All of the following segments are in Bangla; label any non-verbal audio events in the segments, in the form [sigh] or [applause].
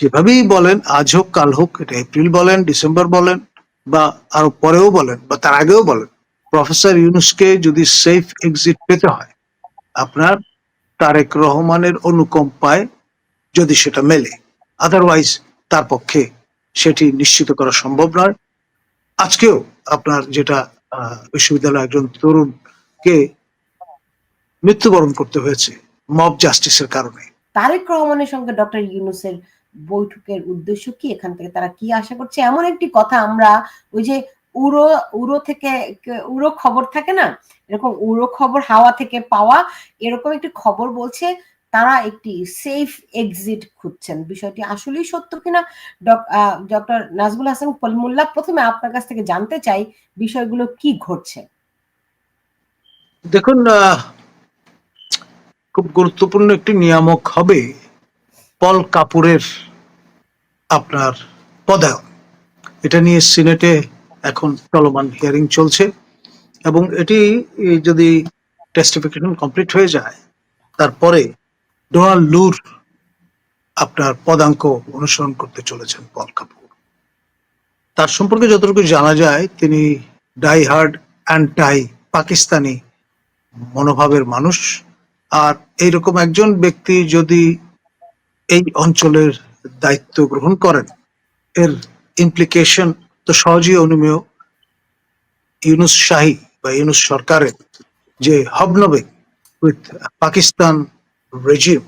যেভাবেই বলেন, আজ হোক, কাল হোক, এটা এপ্রিল বলেন, ডিসেম্বর বলেন, বা আরও পরেও বলেন, বা তার আগেও বলেন, প্রফেসর ইউনুসকে যদি সেফ এক্সিট পেতে হয়, আপনার তারেক রহমানের অনুকম্পায় যদি সেটা মেলে আদারওয়াইজ তার পক্ষে সেটি নিশ্চিত করা সম্ভব নয়। আজকেও আপনার যেটা বিশ্ববিদ্যালয়ের একজন তরুণকে মৃত্যুবরণ করতে হয়েছে মব জাস্টিসের কারণে। তারেক রহমানের সঙ্গে ডক্টর ইউনুসের বৈঠকের উদ্দেশ্য কি? এখান থেকে তারা কি আশা করছে? এমন একটি কথা আমরা ওই যে উড়ো উড়ো থেকে উড়ো খবর থাকে না? এরকম উড়ো খবর, হাওয়া থেকে পাওয়া, এরকম একটি খবর বলছে, তারা একটি সেফ এক্সিট খুঁজছেন। বিষয়টি আসলেই সত্য কিনা ডক্টর নাজবুল হাসান কলিমুল্লাহ প্রথমে আপনার কাছ থেকে জানতে চাই, বিষয়গুলো কি ঘটছে? দেখুন খুব গুরুত্বপূর্ণ একটি নিয়ামক হবে পল কাপুরের আপনার পদায়ন। এটা নিয়ে সিনেটে এখন চলমান হিয়ারিং চলছে এবং এটি যদি টেস্টিফিকেশন কমপ্লিট হয়ে যায়, তারপরে ডোনাল্ড লুর আপনার পদাঙ্ক অনুসরণ করতে চলেছেন পল কাপুর। তার সম্পর্কে যতটুকু জানা যায়, তিনি ডাই হার্ড অ্যান্টাই পাকিস্তানি মনোভাবের মানুষ। আর এইরকম একজন ব্যক্তি যদি এই অঞ্চলের দায়িত্ব গ্রহণ করেন। এর ইমপ্লিকেশন তো সহজেই অনুমেয় ইউনুস শাহী বা ইউনুস সরকারের যে হবনবে উইথ পাকিস্তান রেজিম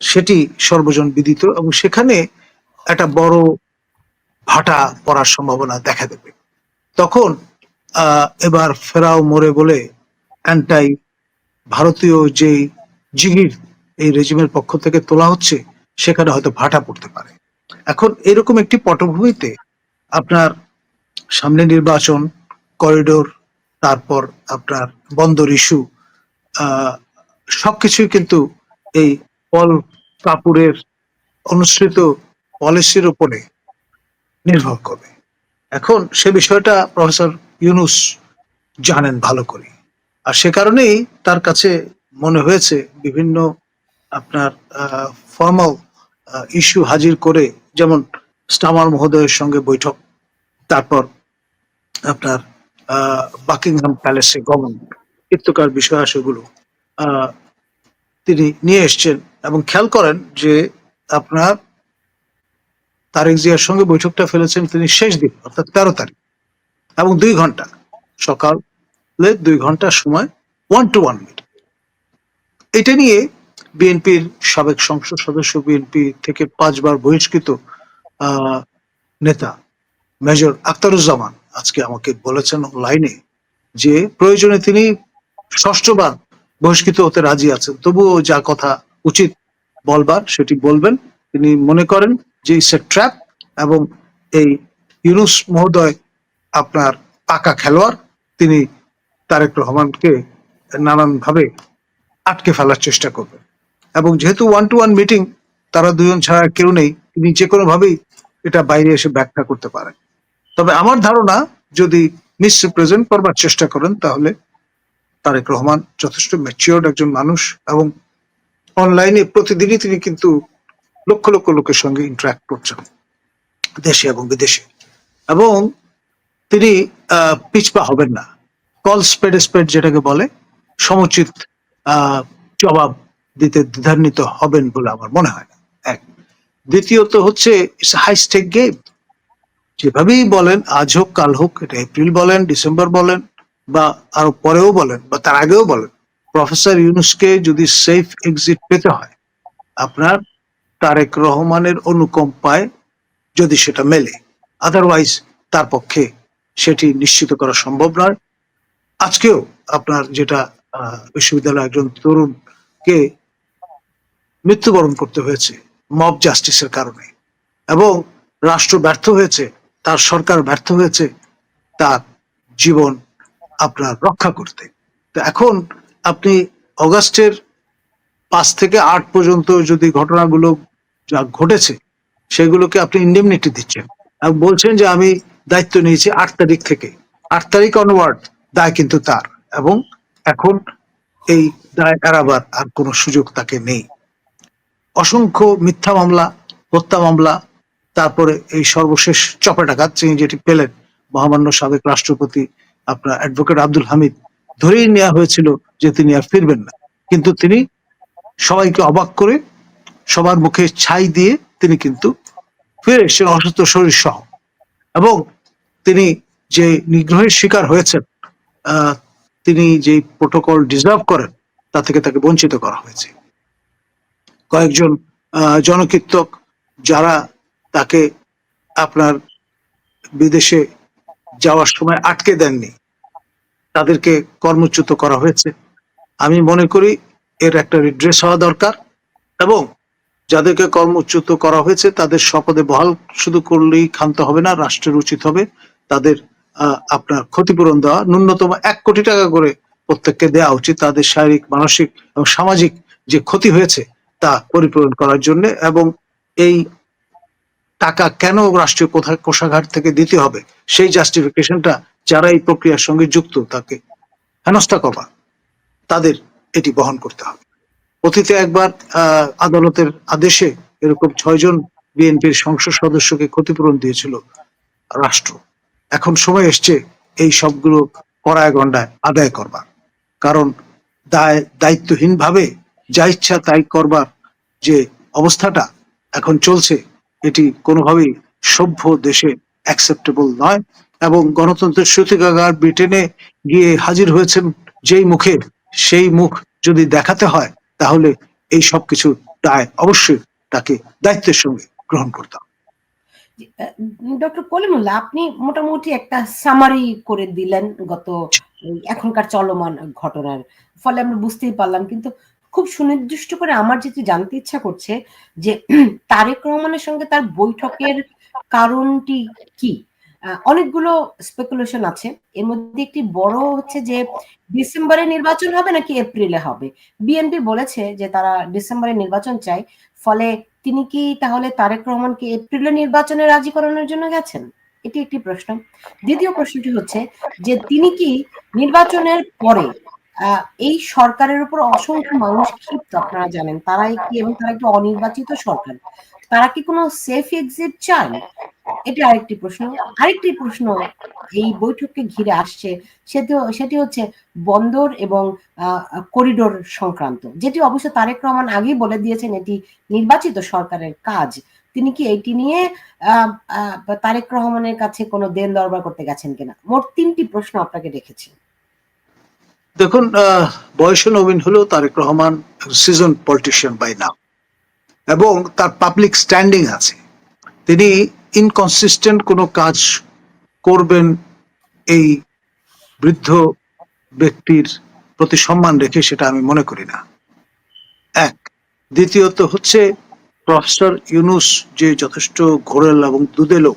সেটি সর্বজন বিদিত এবং সেখানে একটা বড় ভাটা পড়ার সম্ভাবনা দেখা দেবে। তখন এবার ফেরাও মোরে বলে অ্যান্টাই ভারতীয় যে জিগির এই রেজিমের পক্ষ থেকে তোলা হচ্ছে সেখানে হয়তো ভাটা পড়তে পারে। এখন এরকম একটি পটভূমিতে আপনার সামনে নির্বাচন করিডোর তারপর আপনার বন্দর ইস্যু সবকিছুই কিন্তু এই পল কাপুরের অনুসৃত পলিসির উপরে নির্ভর করবে এখন সে বিষয়টা প্রফেসর ইউনুস জানেন ভালো করে। আর সে কারণেই তার কাছে মনে হয়েছে বিভিন্ন আপনার ফর্মাল ইস্যু হাজির করে যেমন স্টামার মহোদয়ের সঙ্গে বৈঠক তারপর আপনার বাকিংহাম প্যালেসে গমন ইত্যকার বিষয় সেগুলো আহ, তিনি নিয়ে এসছেন এবং খেয়াল করেন যে আপনার তারেক জিয়ার সঙ্গে বৈঠকটা ফেলেছেন তিনি শেষ দিন অর্থাৎ তেরো তারিখ এবং দুই ঘণ্টা সকালে দুই ঘণ্টার সময় ওয়ান টু ওয়ান মিটিং এটা নিয়ে বিএনপির সাবেক সংসদ সদস্য বিএনপি থেকে পাঁচবার বহিষ্কৃত নেতা মেজর আখতারুজ্জামান আজকে আমাকে বলেছেন লাইনে যে প্রয়োজনে তিনি ষষ্ঠবার বহিষ্কৃত হতে রাজি আছেন। তবুও যা কথা উচিত বলবার সেটি বলবেন। তিনি মনে করেন যে ইটস এ ট্র্যাপ এবং এই ইউনুস মহোদয় আপনার পাকা খেলোয়াড়, তিনি তারেক রহমানকে নানানভাবে আটকে ফেলার চেষ্টা করবেন। এবং যেহেতু ওয়ান টু ওয়ান মিটিং তারা দুজন ছাড়া কেউ নেই, তিনি যে কোনো ভাবেই এটা বাইরে এসে ব্যাখ্যা করতে পারেন। তবে আমার ধারণা, যদি মিসরিপ্রেজেন্ট করবার চেষ্টা করেন, তাহলে তারেক রহমান যথেষ্ট ম্যাচিওর্ড একজন মানুষ এবং অনলাইনে প্রতিদিনই তিনি কিন্তু লক্ষ লক্ষ লোকের সঙ্গে ইন্টারাক্ট করছেন, দেশে এবং বিদেশে। এবং তিনি পিছপা হবেন না। কল স্পেড স্পেড যেটাকে বলে, সমুচিত জবাব দিতে দ্বিধান্বিত হবেন বলে আমার মনে হয় না। এক। দ্বিতীয়ত হচ্ছে হাই স্টেক গেম যেভাবেই বলেন, আজ হোক, কাল হোক, এটা এপ্রিল বলেন, ডিসেম্বর বলেন, বা আরও পরেও বলেন, বা তার আগেও বলেন, প্রফেসর ইউনুসকে যদি সেফ এক্সিট পেতে হয়, আপনার তারেক রহমানের অনুকম্পায় যদি সেটা মেলে আদারওয়াইজ তার পক্ষে সেটি নিশ্চিত করা সম্ভব নয়। আজকেও আপনার যেটা বিশ্ববিদ্যালয়ের একজন তরুণকে মৃত্যুবরণ করতে হয়েছে মব জাস্টিসের কারণে। এবং রাষ্ট্র ব্যর্থ হয়েছে, তার সরকার ব্যর্থ হয়েছে, তার জীবন আপনার রক্ষা করতে। তো এখন আপনি অগাস্টের পাঁচ থেকে আট পর্যন্ত যদি ঘটনাগুলো যা ঘটেছে, সেগুলোকে আপনি ইন্ডেমনিটি দিচ্ছেন। এবং বলছেন যে আমি দায়িত্ব নিয়েছি আট তারিখ থেকে। আট তারিখ অনওয়ার্ড দায় কিন্তু তার। এবং এখন এই দায় এড়াবার আর কোনো সুযোগ তাকে নেই। অসংখ্য মিথ্যা মামলা, হত্যা মামলা, তারপরে এই সর্বশেষ চপেটাঘাত তিনি যেটি পেলেন, মহামান্য সাবেক রাষ্ট্রপতি আপনার অ্যাডভোকেট আব্দুল হামিদ, ধরেই নেওয়া হয়েছিল যে তিনি আর ফিরবেন না। কিন্তু তিনি সবাইকে অবাক করে সবার মুখে ছাই দিয়ে তিনি কিন্তু ফিরে এসেছেন অসুস্থ শরীর সহ। এবং তিনি যে নিগ্রহের শিকার হয়েছেন তিনি যে প্রোটোকল ডিজার্ভ করেন, তা থেকে তাকে বঞ্চিত করা হয়েছে। কয়েকজন জনকীর্তক যারা তাকে আপনার বিদেশে যাওয়ার সময় আটকে দেননি, তাদেরকে কর্মচ্যুত করা হয়েছে। আমি মনে করি এর একটা রিড্রেস হওয়া দরকার এবং যাদেরকে কর্মচ্যুত করা হয়েছে, তাদের শপথে বহাল শুধু করলেই ক্ষান্ত হবে না, রাষ্ট্রের উচিত হবে তাদের আপনার ক্ষতিপূরণ দেওয়া। ন্যূনতম এক কোটি টাকা করে প্রত্যেককে দেওয়া উচিত। তাদের শারীরিক, মানসিক এবং সামাজিক যে ক্ষতি হয়েছে তা পরিপূরণ করার জন্য এবং এই টাকা কেন রাষ্ট্রীয় কোষাগার থেকে দিতে হবে? সেই জাস্টিফিকেশনটা যারা এই প্রক্রিয়ার সঙ্গে যুক্ত, তাকে হেনস্থা করবা তাদের এটি বহন করতে হবে। অতীতে একবার আদালতের আদেশে এরকম ছয়জন বিএনপির সংসদ সদস্যকে ক্ষতিপূরণ দিয়েছিল রাষ্ট্র। এখন সময় এসছে এই সবগুলো কড়ায় গন্ডায় আদায় করবার। কারণ দায় দায়িত্বহীন ভাবে যা ইচ্ছা তাই করবার যে অবস্থাটা এখন চলছে এটি কোনোভাবেই সভ্য দেশে অ্যাকসেপ্টেবল নয় এবং গণতন্ত্রের সূতিকাগার ব্রিটেনে গিয়ে হাজির হয়েছেন যেই মুখে সেই মুখ যদি দেখাতে হয় তাহলে এই সবকিছু দায় অবশ্যই তাকে দায়িত্বের সঙ্গে গ্রহণ করতে হবে ডক্টর কলিমুল্লাহ আপনি মোটামুটি একটা সামারি করে দিলেন গত এখনকার চলমান ঘটনার। ফলে আমরা বুঝতেই পারলাম কিন্তু খুব সুনির্দিষ্ট করে আমার যেটি জানতে ইচ্ছা করছে যে [clears throat] তারেক রহমানের সঙ্গে তার বৈঠকের কারণটি কি? অনেকগুলো স্পেকুলেশন আছে। এর মধ্যে একটি বড় হচ্ছে যে ডিসেম্বরে নির্বাচন হবে নাকি এপ্রিলে হবে? বিএনপি বলেছে যে তারা ডিসেম্বরে নির্বাচন চায়, ফলে তিনি কি তাহলে তারেক রহমানকে এপ্রিলে নির্বাচনে রাজি করানোর জন্য গেছেন? এটি একটি প্রশ্ন। দ্বিতীয় প্রশ্নটি হচ্ছে যে তিনি কি নির্বাচনের পরে এই সরকারের উপর অসংখ্য মানুষ ক্ষিপ্ত, আপনারা জানেন। তারা কি এবং তারা একটি অনির্বাচিত সরকার? তারা কি কোনো সেফ এক্সিট চান? এটি আরেকটি প্রশ্ন। আরেকটি প্রশ্ন এই বৈঠককে ঘিরে আসছে, সেটি হচ্ছে বন্দর এবং করিডোর সংক্রান্ত। যেটি অবশ্য তারেক রহমান আগেই বলে দিয়েছেন এটি নির্বাচিত সরকারের কাজ। তিনি কি এটি নিয়ে তারেক রহমানের কাছে কোনো দেন দরবার করতে গেছেন কিনা? মোট তিনটি প্রশ্ন আপনাকে রেখেছি। দেখুন বয়সে নবীন হলেও Tarique Rahman season politician by নাম এবং তার পাবলিক স্ট্যান্ডিং আছে। তিনি ইনকনসিস্টেন্ট কোনো কাজ করবেন এই বৃদ্ধ ব্যক্তির প্রতি সম্মান রেখে সেটা আমি মনে করি না। এক। দ্বিতীয়ত হচ্ছে প্রফেসর ইউনুস যে যথেষ্ট ঘোরেল এবং দুদেলো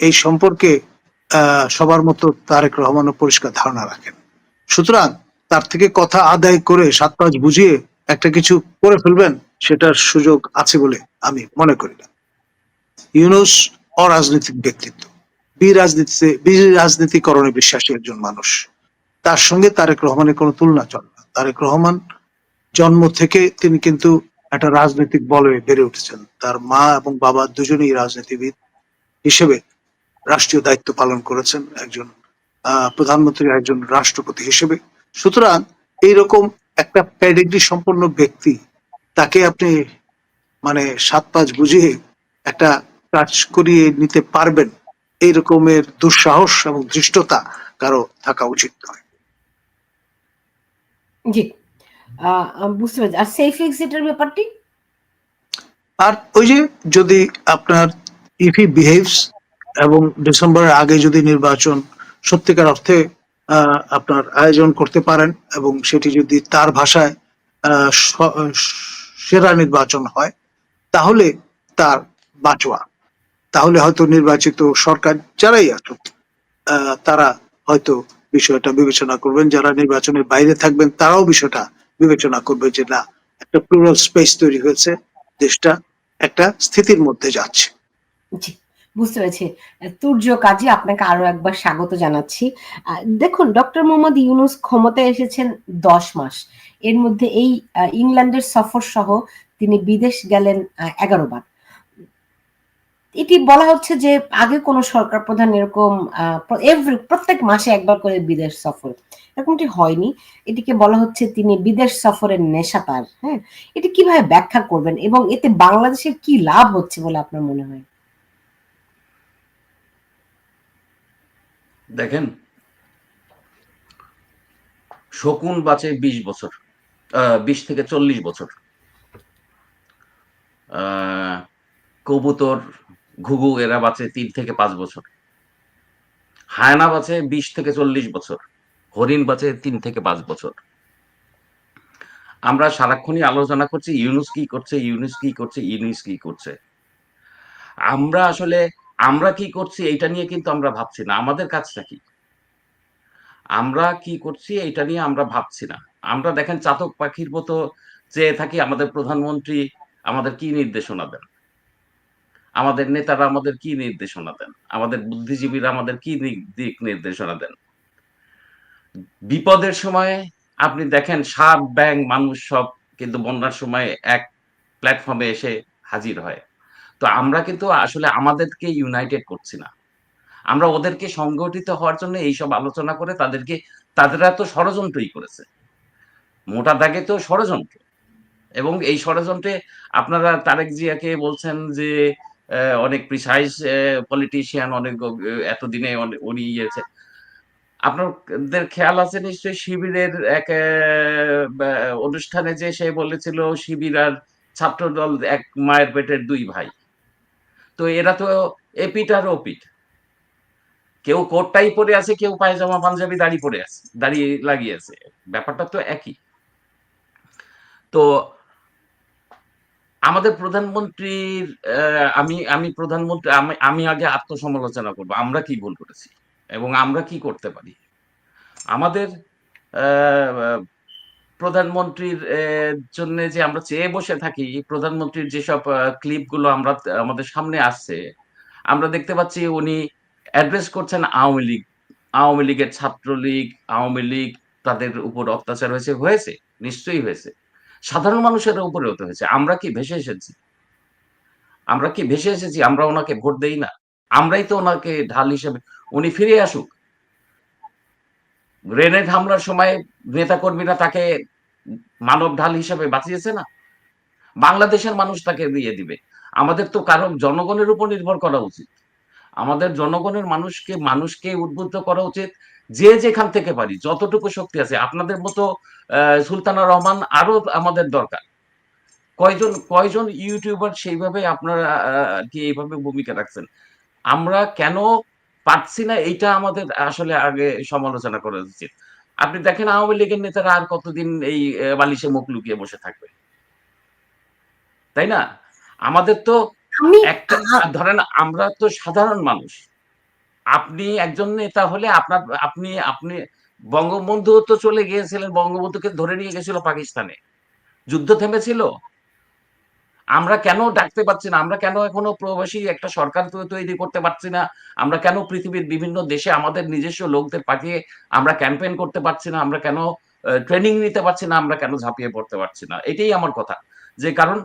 এই সম্পর্কে সবার মতো তারেক রহমানও পরিষ্কার ধারণা রাখেন। সুতরাং তার থেকে কথা আদায় করে সাত পাঁচ বুঝিয়ে একটা কিছু করে ফেলবেন, সেটার সুযোগ আছে বলে আমি মনে করি না। ইউনুস অরাজনৈতিক ব্যক্তিত্ব। বিরাজনীতিতে বিরাজনীতিকরণে বিশ্বাসী একজন মানুষ। তার সঙ্গে তারেক রহমানের কোনো তুলনা চলে না। তারেক রহমান জন্ম থেকে তিনি কিন্তু একটা রাজনৈতিক বলে বেড়ে উঠেছেন। তার মা এবং বাবা দুজনেই রাজনীতিবিদ হিসেবে রাষ্ট্রীয় দায়িত্ব পালন করেছেন। একজন আহ, প্রধানমন্ত্রী একজন রাষ্ট্রপতি হিসেবে। সুতরাং এইরকম একটা প্যাডিগ্রি সম্পন্ন ব্যক্তি তাকে আপনি মানে সাত পাঁচ বুঝিয়ে একটা কাজ করিয়ে নিতে পারবেন এই রকমের দুঃসাহস এবং ধৃষ্টতা কারও থাকা উচিত নয়। জি। বুঝতে পারছি। আর সেফ এক্সিটের ব্যাপারটি? আর ওই যে যদি আপনার ইফি বিহেভস এবং ডিসেম্বরের আগে যদি নির্বাচন সত্যিকার অর্থে আপনার আয়োজন করতে পারেন এবং সেটি যদি তার ভাষায় সেরা নির্বাচন হয়, তাহলে তার বাঁচোয়া। তাহলে হয়তো নির্বাচিত সরকার যারাই আসুক তারা হয়তো বিষয়টা বিবেচনা করবেন, যারা নির্বাচনের বাইরে থাকবেন, তারাও বিষয়টা বিবেচনা করবে যে না, একটা প্লুরাল স্পেস তৈরি হয়েছে, দেশটা একটা স্থিতির মধ্যে যাচ্ছে। বুঝতে পেরেছি। তুর্য কাজী আপনাকে আরও একবার স্বাগত জানাচ্ছি। দেখুন, ডক্টর মোহাম্মদ ইউনুস ক্ষমতায় এসেছেন দশ মাস। এর মধ্যে এই ইংল্যান্ডের সফর সহ তিনি বিদেশ গেলেন এগারো বার। এটি বলা হচ্ছে যে আগে কোন সরকার প্রধান এরকম এভরি প্রত্যেক মাসে একবার করে বিদেশ সফর। এরকমটি হয়নি। এটিকে বলা হচ্ছে তিনি বিদেশ সফরের নেশা তার হ্যাঁ? এটি কীভাবে ব্যাখ্যা করবেন এবং এতে বাংলাদেশের কি লাভ হচ্ছে বলে আপনার মনে হয়? দেখেন, শকুন বাঁচে বিশ বছর বিশ থেকে চল্লিশ বছর। কবুতর, ঘুঘু, এরা বাঁচে তিন থেকে পাঁচ বছর। হায়না বাঁচে বিশ থেকে চল্লিশ বছর। হরিণ বাঁচে তিন থেকে পাঁচ বছর। আমরা সারাক্ষণই আলোচনা করছি, ইউনুস কি করছে, ইউনুস কি করছে, ইউনুস কি করছে। আমরা আসলে আমরা কি করছি এইটা নিয়ে কিন্তু আমরা ভাবছি না। আমাদের কাজটা কি? আমরা কি করছি এটা নিয়ে আমরা ভাবছি না। আমরা দেখেন চাতক পাখির মতো চেয়ে থাকি আমাদের প্রধানমন্ত্রী আমাদের কি নির্দেশনা দেন? আমাদের নেতারা আমাদের কি নির্দেশনা দেন? আমাদের বুদ্ধিজীবীরা আমাদের কি দিক নির্দেশনা দেন? বিপদের সময় আপনি দেখেন সাপ ব্যাং মানুষ সব কিন্তু বন্যার সময় এক প্ল্যাটফর্মে এসে হাজির হয়। তো আমরা কিন্তু আসলে আমাদেরকে ইউনাইটেড করছি না। আমরা ওদেরকে সংগঠিত হওয়ার জন্য এইসব আলোচনা করে তাদেরকে, তাদেরা তো ষড়যন্ত্রই করেছে। মোটা দাগে তো ষড়যন্ত্র। এবং এই ষড়যন্ত্রে আপনারা তারেক জিয়াকে বলছেন যে অনেক প্রিসাইজ পলিটিশিয়ান অনেক এতদিনে উনি ইয়েছে আপনাদের খেয়াল আছে নিশ্চয়ই শিবিরের এক অনুষ্ঠানে যে সে বলেছিল, শিবির আর ছাত্রদল এক মায়ের পেটের দুই ভাই। তো এরা তো এপিট আর ওপিট কেউ কোটটাই পরে আছে, কেউ পায়জামা, পাঞ্জাবি দাড়ি পরে আছে, দাড়ি লাগিয়েছে ব্যাপারটা তো একই। তো আমাদের প্রধানমন্ত্রীর আমি আমি প্রধানমন্ত্রী, আমি আগে আত্মসমালোচনা করব। আমরা কি ভুল করেছি? এবং আমরা কি করতে পারি? আমাদের প্রধানমন্ত্রীর জন্য যে আমরা চেয়ে বসে থাকি, প্রধানমন্ত্রীর যেসব ক্লিপগুলো আমরা, আমাদের সামনে আসছে, আমরা দেখতে পাচ্ছি উনি অ্যাড্রেস করছেন আওয়ামী লীগ, আওয়ামী লীগের ছাত্রলীগ, আওয়ামী লীগ তাদের উপর অত্যাচার হয়েছে হয়েছে, নিশ্চয়ই হয়েছে। সাধারণ মানুষের উপরে হতে হয়েছে। আমরা কি ভেসে এসেছি? আমরা কি ভেসে এসেছি? আমরা ওনাকে ভোট দেই না? আমরাই তো ওনাকে ঢাল হিসেবে, উনি ফিরে আসুক। গ্রেনেড হামলার সময় নেতা কর্মীরা তাকে মানব ঢাল হিসেবে বাঁচিয়েছে না? বাংলাদেশের মানুষ তাকে দিয়ে দিবে। আমাদের তো কারণ জনগণের উপর নির্ভর করা উচিত। আমাদের জনগণের মানুষকে মানুষকে উদ্বুদ্ধ করা উচিত যে যেখান থেকে পারি, যতটুকু শক্তি আছে। আপনাদের মতো সুলতানা রহমান আরও আমাদের দরকার। কয়জন কয়জন ইউটিউবার সেইভাবে আপনারা কি এইভাবে ভূমিকা রাখছেন? আমরা কেন পারছি না এইটা আমাদের আসলে আগে সমালোচনা করা উচিত। আপনি দেখেন আওয়ামী লীগের নেতারা আর কতদিন এই বালিশে মুখ লুকিয়ে বসে থাকবে? তাই না? আমাদের তো একটা ধরেন আমরা তো সাধারণ মানুষ। আপনি একজন নেতা হলে আপনার আপনি আপনি বঙ্গবন্ধু তো চলে গিয়েছিলেন বঙ্গবন্ধুকে ধরে নিয়ে গেছিল পাকিস্তানে। যুদ্ধ থেমেছিল। আমরা কেন ডাকতে পারছি না? আমরা কেন এখনও প্রবাসী একটা সরকার তৈরি করতে পারছি না? আমরা কেন পৃথিবীর বিভিন্ন দেশে আমাদের নিজস্ব লোকদের পাঠিয়ে আমরা ক্যাম্পেইন করতে পারছি না? আমরা কেন ট্রেনিং নিতে পারছি না? আমরা কেন ঝাঁপিয়ে পড়তে পারছি না? এটাই আমার কথা। যে কারণ,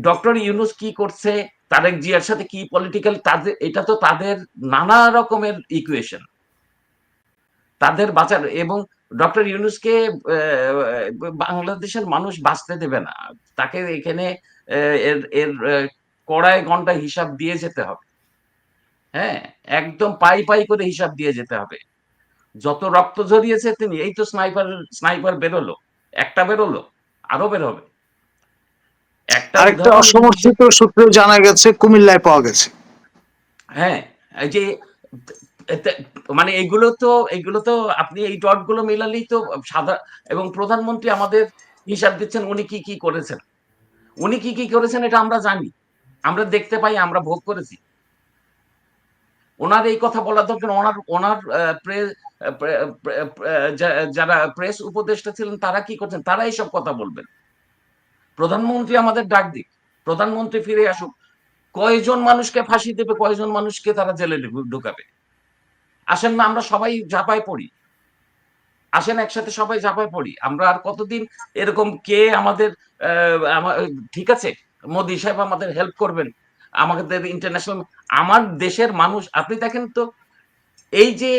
ডক্টর ইউনুস কি করছে, তারেক জিয়ার সাথে কি পলিটিক্যাল তাদের, এটা তো তাদের নানা রকমের ইকুয়েশন তাদের বাঁচার এবং ডক্টর ইউনুসকে বাংলাদেশের মানুষ বাঁচতে দেবে না। তাকে এখানে এর এর কড়ায় ঘণ্টা হিসাব দিয়ে যেতে হবে। হ্যাঁ একদম পাই পাই করে হিসাব দিয়ে যেতে হবে। যত রক্ত ঝরিয়েছে তিনি এই তো স্নাইপার স্নাইপার বেরোলো একটা বেরোলো আরও বেরোবে। একটা আরেকটা অসমর্থিত সূত্রে জানা গেছে কুমিল্লায় পাওয়া গেছে। হ্যাঁ এই যে মানে এগুলো তো এগুলো তো আপনি এই ডটগুলো মেলালেই তো সাদা এবং প্রধানমন্ত্রী আমাদের হিসাব দিচ্ছেন উনি কি কি করেছেন। উনি কি কি করেছেন এটা আমরা জানি। আমরা দেখতে পাই, আমরা ভোগ করেছি। ওনার এই কথা বলা দরকার, ওনার ওনার যারা প্রেস উপদেষ্টা ছিলেন, তারা কি করছেন? তারা এইসব কথা বলবেন। প্রধানমন্ত্রী আমাদের ডাক দিক। প্রধানমন্ত্রী ফিরে আসুক। কয়জন মানুষকে ফাঁসি দেবে, কয়জন মানুষকে তারা জেলে ঢুকাবে? আসেন না, আমরা সবাই ঝাঁপায় পড়ি। আসেন একসাথে সবাই ঝাঁপায় পড়ি। আমরা আর কতদিন এরকম কে আমাদের ঠিক আছে, মোদি সাহেব আমাদের হেল্প করবেন। আমাদের ইন্টারন্যাশনাল আমার দেশের মানুষ, আপনি দেখেন তো, এই যে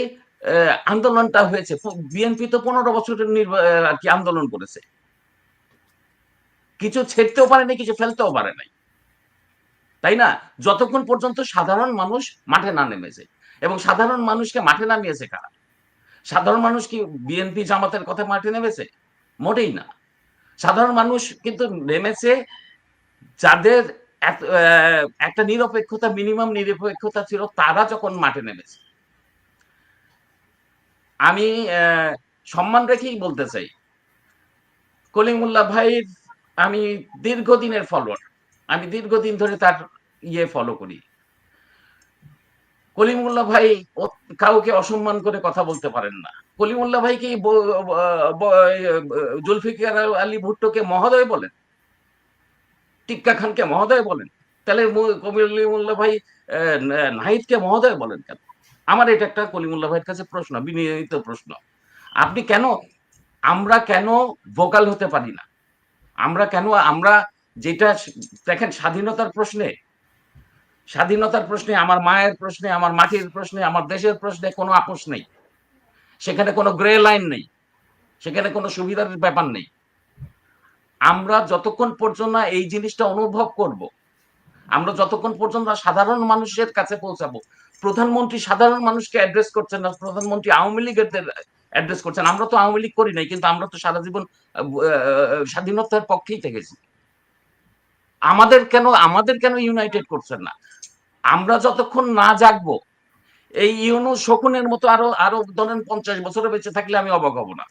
আন্দোলনটা হয়েছে বিএনপি তো পনেরো বছরের আর কি আন্দোলন করেছে। কিছু ছেড়তেও পারে নাই, কিছু ফেলতেও পারে নাই। তাই না? যতক্ষণ পর্যন্ত সাধারণ মানুষ মাঠে না নেমেছে। এবং সাধারণ মানুষকে মাঠে নামিয়েছে কারা? সাধারণ মানুষ কি বিএনপি জামাতের কথা মাঠে নেমেছে? মোটেই না। সাধারণ মানুষ কিন্তু নেমেছে যাদের একটা নিরপেক্ষতা, মিনিমাম নিরপেক্ষতা ছিল, তারা যখন মাঠে নেমেছে। আমি সম্মান রেখেই বলতে চাই, কলিমুল্লাহ ভাইয়ের আমি দীর্ঘদিনের ফলোয়ার আমি দীর্ঘদিন ধরে তার ইয়ে ফলো করি। কলিমুল্লাহ ভাই কাউকে অসম্মান করে কথা বলতে পারেন না। কলিমুল্লাহ ভাই কি জুলফিকার আলী ভুট্টোকে মহোদয় বলেন? টিক্কা খানকে মহোদয় বলেন? তাহলে কলিমুল্লাহ ভাই নাহিদকে মহোদয় বলেন কেন? আমার এটা একটা কলিমুল্লাহ ভাইয়ের কাছে প্রশ্ন বিনিয়োজিত প্রশ্ন। আপনি কেন, আমরা কেন ভোকাল হতে পারি না? আমরা কেন, আমরা যেটা, দেখেন স্বাধীনতার প্রশ্নে স্বাধীনতার প্রশ্নে, আমার মায়ের প্রশ্নে, আমার মাটির প্রশ্নে, আমার দেশের প্রশ্নে কোনো আপোষ নেই। সেখানে কোনো গ্রে লাইন নেই। সেখানে কোনো সুবিধার ব্যাপার নেই। আমরা যতক্ষণ পর্যন্ত না এই জিনিসটা অনুভব করব, আমরা যতক্ষণ পর্যন্ত সাধারণ মানুষের কাছে পৌঁছাবো, প্রধানমন্ত্রী সাধারণ মানুষকে অ্যাড্রেস করছেন না, প্রধানমন্ত্রী আওয়ামী লীগের অ্যাড্রেস করছেন, আমরা তো আওয়ামী লীগ করি নাই, কিন্তু আমরা তো সারা জীবন স্বাধীনতার পক্ষেই থেকেছি। আমাদের কেন আমাদের কেন ইউনাইটেড করছেন না? আমরা যতক্ষণ না জাগবো, এই ইউনু শকুনের মতো আরও আরও ধরেন পঞ্চাশ বছরে বেঁচে থাকলে আমি অবাক হব না।